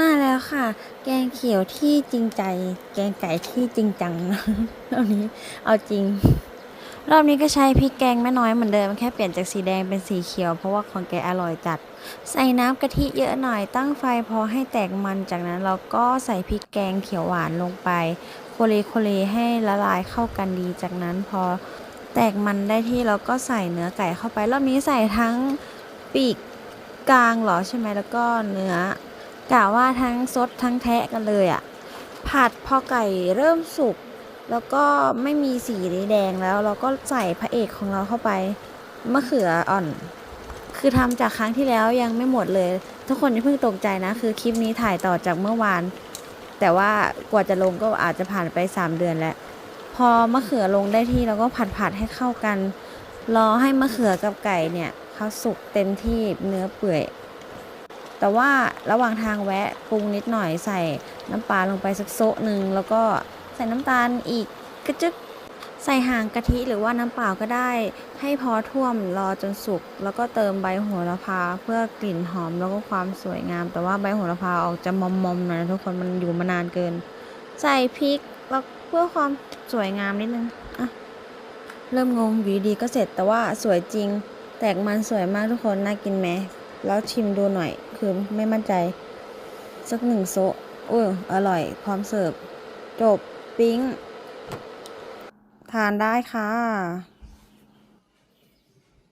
มาแล้วค่ะ แกงเขียวที่จริงใจ แกงไก่ที่จริงจังรอบนี้เอาจริง รอบนี้ก็ใช้พริกแกงไม่น้อยเหมือนเดิมแค่เปลี่ยนจากสีแดงเป็นสีเขียว เพราะว่าของแกอร่อยจัด ใส่น้ำกะทิเยอะหน่อยตั้งไฟพอให้แตกมันจากนั้นเราก็ใส่พริกแกงเขียวหวานลงไป โคเลโคเลให้ละลายเข้ากันดีจากนั้นพอแตกมันได้ที่เราก็ใส่เนื้อไก่เข้าไป รอบนี้ใส่ทั้งปีกกลางเหรอใช่ไหมแล้วก็เนื้อ กะว่าทั้งซดทั้งแทะกันเลยอะ่ะ ผัดพอไก่เริ่มสุก แล้วก็ไม่มีสีแดงแล้ว เราก็ใส่พระเอกของเราเข้าไปมะเขืออ่อน คือทำจากครั้งที่แล้วยังไม่หมดเลย ทุกคนอย่าเพิ่งตกใจนะ คือคลิปนี้ถ่ายต่อจากเมื่อวาน แต่ว่ากว่าจะลงก็อาจจะผ่านไป 3 เดือนแล้ว พอมะเขือลงได้ที่เราก็ผัดผัดให้เข้ากัน รอให้มะเขือกับไก่เนี่ยเขาสุกเต็มที่เนื้อเปื่อย แต่ว่าระหว่างทางแวะปรุงนิดหน่อยใส่น้ำปลาลงไปสักโซะหนึ่งแล้วก็ใส่น้ำตาลอีกกระจึกใส่ห่างกะทิหรือว่าน้ำเปล่าก็ได้ ให้พอท่วมรอจนสุก แล้วก็เติมใบโหระพาเพื่อกลิ่นหอมแล้วก็ความสวยงาม แต่ว่าใบโหระพาออกจะมอมๆหน่อยนะทุกคนมันอยู่มานานเกิน ใส่พริกแล้วเพื่อความสวยงามนิดนึงอะเริ่มงงอยู่ดีก็เสร็จแต่ว่าสวยจริง แตกมันสวยมากทุกคนน่ากินไหม แล้วชิมดูหน่อย คือไม่มั่นใจ สักหนึ่งโซะอุ้ยอร่อย พร้อมเสิร์ฟ จบ ปิ้ง ทานได้ค่ะ